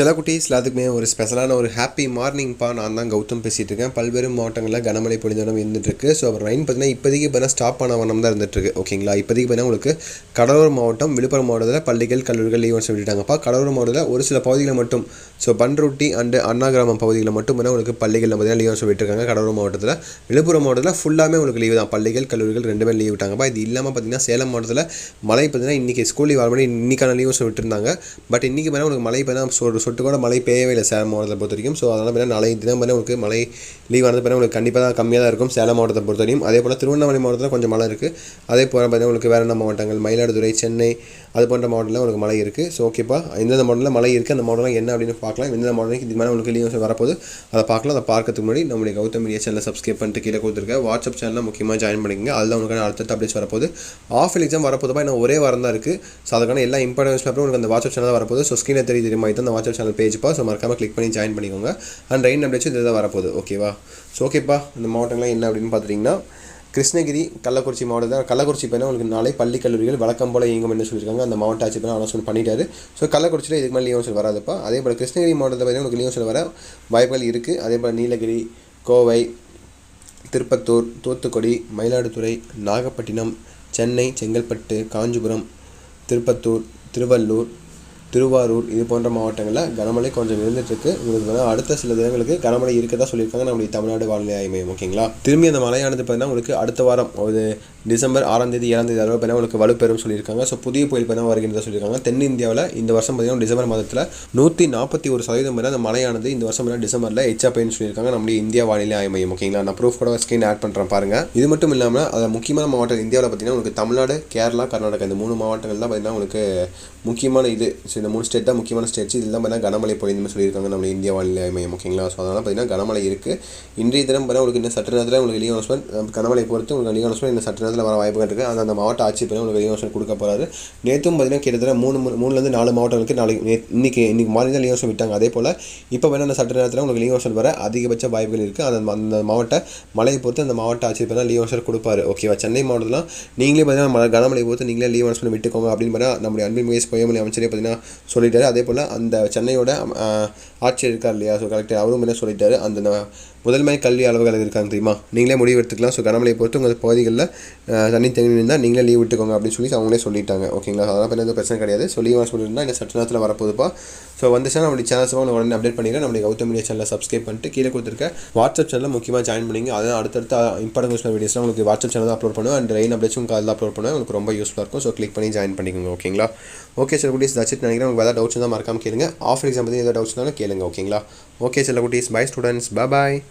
சில குட்டீஸ் எல்லாத்துக்குமே ஒரு ஸ்பெஷலான ஒரு ஹாப்பி மார்னிங்ப்பா நான் தான் கௌதம் பேசிகிட்டு இருக்கேன். பல்வேறு மாவட்டங்களில் கனமழை பொழிந்தோடம் இருந்துட்டுருக்கு. ஸோ அப்புறம் ரெயின் பார்த்தீங்கன்னா இப்போதைக்கு பார்த்தீங்கன்னா ஸ்டாப் ஆன வண்ணம் தான் இருந்துகிட்ருக்கு ஓகேங்களா இப்போதைக்கு பார்த்தீங்கன்னா உங்களுக்கு கடலூர் மாவட்டம் விழுப்புரம் மாவட்டத்தில் பள்ளிகள் கல்லூரிகள் லீவ் சொல்லிட்டாங்கப்பா கடலூர் மாவட்டத்தில் ஒரு சில பகுதிகளை மட்டும் ஸோ பன்ருட்டி அண்டு அண்ணா கிராமம் பகுதிகளில் மட்டும் பார்த்தீங்கன்னா உங்களுக்கு பள்ளிகளில் பார்த்தீங்கன்னா லீவ் சொல்லிட்டுருக்காங்க கடலூர் மாவட்டத்தில் விழுப்புரம் மாவட்டத்தில் ஃபுல்லாமே உங்களுக்கு லீவு தான். பள்ளிகள் கல்லூரிகள் ரெண்டுமே லீவ் விட்டாங்கப்பா இது இல்லாமல் பார்த்தீங்கன்னா சேலம் மாவட்டத்தில் மழை பார்த்தீங்கன்னா இன்றைக்கி ஸ்கூல் லீவ் ஆல்ரெடி இன்றைக்கான லீவ்ஸ் விட்டுருந்தாங்க பட் இன்றைக்கி பார்த்தீங்கன்னா உங்களுக்கு மழை பார்த்தீங்கன்னா சொல்லிட்டு கூட மழை பெய்யவே இல்லை சேலம் மாவட்டத்தை பொறுத்த வரைக்கும். ஸோ அதனால் பார்த்தீங்கன்னா நாளை தினம் பார்த்தீங்கன்னா உங்களுக்கு மழை லீவ் ஆனது பார்த்தீங்கன்னா உங்களுக்கு கண்டிப்பாக தான் கம்மியாக தான் இருக்கும் சேலம் மாவட்டத்தை பொறுத்த வரைக்கும் அதே போல் திருவண்ணாமலை மாவட்டத்தில் கொஞ்சம் மழை இருக்குது அதே போல் பார்த்தீங்கன்னா உங்களுக்கு வேறு என்ன மாவட்டங்கள்? மயிலாடுதுறை சென்னை அது போன்ற மாவட்டத்தில் உங்களுக்கு மழை இருக்குது ஸோ ஓகேப்பா எந்தெந்த மாவட்டத்தில் மழை இருக்குது அந்த மாவட்டம்லாம் என்ன அப்படின்னு பார்க்கலாம். எந்தெந்த மாவட்டம் இது மாதிரி உங்களுக்கு லீவ் வரப்போது அதை பார்க்கலாம். அதை பார்க்கறதுக்கு முன்னாடி நம்மளுடைய கௌதம் மீடியா சேனலை சப்ஸ்கிரைப் பண்ணிட்டு கீழே கொடுத்துருக்கேன் வாட்ஸ்அப் சேனலில் முக்கியமாக ஜாயின் பண்ணிக்கங்க. அதில் உங்களுக்கு அடுத்தடுத்த அப்டேட்ஸ் வரப்போது ஆஃப் எக்ஸாம் வரப்போதுப்பா இன்னும் ஒரே வாரம் தான் இருக்குது ஸோ அதுக்கான எல்லா இம்பார்ட்டன்ஸ் பேப்பரும் உங்களுக்கு அந்த வாட்ஸ்அப் சேனல் வரப்போது ஸோ ஸ்க்ரீனில் தெரிய தெரியுமா? இது அந்த வாட்ஸ்அப் சேனல் பேஜ்ப்பா ஸோ மறக்காமல் கிளிக் பண்ணி ஜாயின் பண்ணிக்கோங்க. அண்ட் ரெயின் அப்டேட்ஸ் இது தான் வரப்போகுது. ஓகேவா ஸோ ஓகேப்பா இந்த மாவட்டங்கள்லாம் என்ன அப்படின்னு பார்த்துட்டிங்கன்னா கிருஷ்ணகிரி கள்ளக்குறிச்சி மாவட்டத்தில் கள்ளக்குறிச்சி பையனா உங்களுக்கு நாளை பள்ளி கல்லூரிகள் வழக்கம் போல இயங்கும் என்று சொல்லியிருக்காங்க. அந்த மாவட்ட ஆட்சி பையனா அனௌன்ஸ்மெண்ட் பண்ணிட்டாரு. ஸோ கள்ளக்குறிச்சியில் இதுக்கு மேலே லீவ் வராதுப்பா. அதே போல் கிருஷ்ணகிரி மாவட்டத்தில் பார்த்தீங்கன்னா உங்களுக்கு லீவ் வர வாய்ப்புகள் இருக்குது அதே போல் நீலகிரி கோவை திருப்பத்தூர் தூத்துக்குடி மயிலாடுதுறை நாகப்பட்டினம் சென்னை செங்கல்பட்டு காஞ்சிபுரம் திருப்பத்தூர் திருவள்ளூர் திருவாரூர் இது போன்ற மாவட்டங்களில் கனமழை கொஞ்சம் இருந்துகிட்ருக்கு உங்களுக்கு அடுத்த சில தினங்களுக்கு கனமழை இருக்கதா சொல்லியிருக்காங்க. நம்முடைய தமிழ்நாடு வானிலை ஆய்வு மையம் ஓகேங்களா திரும்பி அந்த மழையானது பார்த்தீங்கன்னா உங்களுக்கு அடுத்த வாரம் ஒரு டிசம்பர் ஆறாம் தேதி ஏழாம் தேதி அளவு பார்த்தீங்கன்னா உங்களுக்கு வலுப்பெறும் சொல்லியிருக்காங்க. ஸோ புதிய புயல் பார்த்தீங்கன்னா வருகிறதா சொல்லியிருக்காங்க. தென்னிந்தியாவில் இந்த வருஷம் பார்த்தீங்கன்னா டிசம்பர் மாதத்தில் நூற்றி நாற்பத்தி ஒரு சதவீதம் மேலே அந்த மழையானது இந்த வருஷம் டிசம்பரில் எச்சா பெயின் சொல்லியிருக்காங்க. நம்முடைய இந்தியா வானிலை ஆய்வு மையம் ஓகேங்களா நான் ப்ரூஃப் கூட ஸ்க்ரீன் ஆட் பண்ணுறேன் பாருங்கள் இது மட்டும் இல்லாமல் அது முக்கியமான மாவட்டம் இந்தியாவில் பார்த்தீங்கன்னா உங்களுக்கு தமிழ்நாடு கேரளா கர்நாடகா இந்த மூணு மாவட்டங்கள் தான் பார்த்தீங்கன்னா உங்களுக்கு முக்கியமான இது இந்த மூணு ஸ்டேட் தான் முக்கியமான ஸ்டேட்ஸ் இதெல்லாம் பார்த்தீங்கன்னா கனமழை பொழிந்து சொல்லியிருக்காங்க நம்ம இந்தியா வானிலை மையம் ஓகேங்களா? ஸோ அதனால் பார்த்தீங்கன்னா கனமழை இருக்குது இன்றைய தினம் பார்த்தீங்கன்னா உங்களுக்கு இன்னும் சற்று நேரத்தில் உங்களுக்கு லீவ் அனௌன்ஸ்மெண்ட் கனமழை பொறுத்து உங்களுக்கு லீவ் அனௌன்ஸ்மெண்ட் இன்னும் சற்று நேரத்தில் வர வாய்ப்புகள் இருக்குது அந்த அந்த மாவட்ட ஆட்சி பண்ணி உங்களுக்கு லீவ் அனௌன்ஸ்மெண்ட் கொடுக்க போகிறாரு நேற்றும் பார்த்தீங்கன்னா கிட்டத்தட்ட மூணு மூணுலேருந்து நாலு மாவட்டங்களுக்கு நாளைக்கு நே இன்னைக்கு இன்னைக்கு மார்னிங் தான் லீவ் அனௌன்ஸ்மெண்ட் விட்டாங்க. அதே போல் இப்போ வேணால் அந்த சற்று நேரத்தில் உங்களுக்கு லீவ் அனௌன்ஸ்மெண்ட் வர அதிகபட்ச வாய்ப்புகள் இருக்குது அந்த அந்த மாவட்ட மழையை பொறுத்து அந்த மாவட்ட ஆட்சி பண்ணால் லீவ் அனௌன்ஸ்மெண்ட் கொடுப்பாரு. ஓகேவா சென்னை மாவட்டத்தில் நீங்களே பார்த்தீங்கன்னா கனமழை பொறுத்து நீங்களே லீவ் அனௌன்ஸ்மெண்ட் விட்டுக்கோங்க அப்படின்னு பார்த்தா நம்முடைய அன்பின் முயற்சி பொய்யமொழி அமைச்சரே பார்த்தீங்கன்னா சொல்லிட்டாரு. அதே போல் அந்த சென்னையோட ஆட்சியர் இருக்கார் இல்லையா? ஸோ கலெக்டர் அவரும் என்ன சொல்லிட்டாரு? அந்த முதன்மை கல்வி அளவுகள் இருக்காங்க தெரியுமா? நீங்களே முடிவு எடுத்துக்கலாம். ஸோ கனமழையை பொறுத்து உங்கள் பகுதிகளில் தண்ணி தேங்கி இருந்தால் நீங்களே லீவ் விட்டுக்கோங்க அப்படின்னு சொல்லி அவங்களே சொல்லிட்டாங்க. ஓகேங்களா அதெல்லாம் எந்த பிரச்சனை கிடையாது. ஸோ லீவ் சொல்லியிருந்தால் இந்த சட்ட நேரத்தில் வரப்போதுப்பா ஸோ வந்துச்சுன்னா நம்மளுடைய சேனல்ஸ் உங்களுக்கு உடனே அப்டேட் பண்ணிக்கிறேன் நம்மளுடைய கௌதம் மீடியா சேனலில் சப்ஸ்கிரைப் பண்ணிட்டு கீழே கொடுத்துருக்க வாட்ஸ்அப் சேனலில் முக்கியமாக ஜாயின் பண்ணிங்க. அதான் அடுத்தடுத்த இம்பார்ட்டன் கொஸ்டின் வீடியோஸ்லாம் உங்களுக்கு வாட்ஸ்அப் சேனல் அப்லோட் பண்ணுவேன். அண்ட் ரெயின் அப்டேட்ஸும் காலில் அப்லோட் பண்ணுவேன். உங்களுக்கு ரொம்ப யூஸ்ஃபுல்லாக இருக்கும். ஸோ கிளிக் பண்ணி ஜாயின் பண்ணிக்கோங்க. ஓகேங்களா ஓகே சார் குட்டீஸ் தச்சிட்டு நினைக்கிறேன் உங்களுக்கு ஏதாவது டவுட்ஸ் இருந்தால் மறக்காம கேளுங்க. ஆஃப் எக்ஸாம் பற்றி ஏதாவது டவுட்ஸ் இருந்தாலும் கேளுங்க ஓகேங்களா ஓகே சில குட்டீஸ். By students bye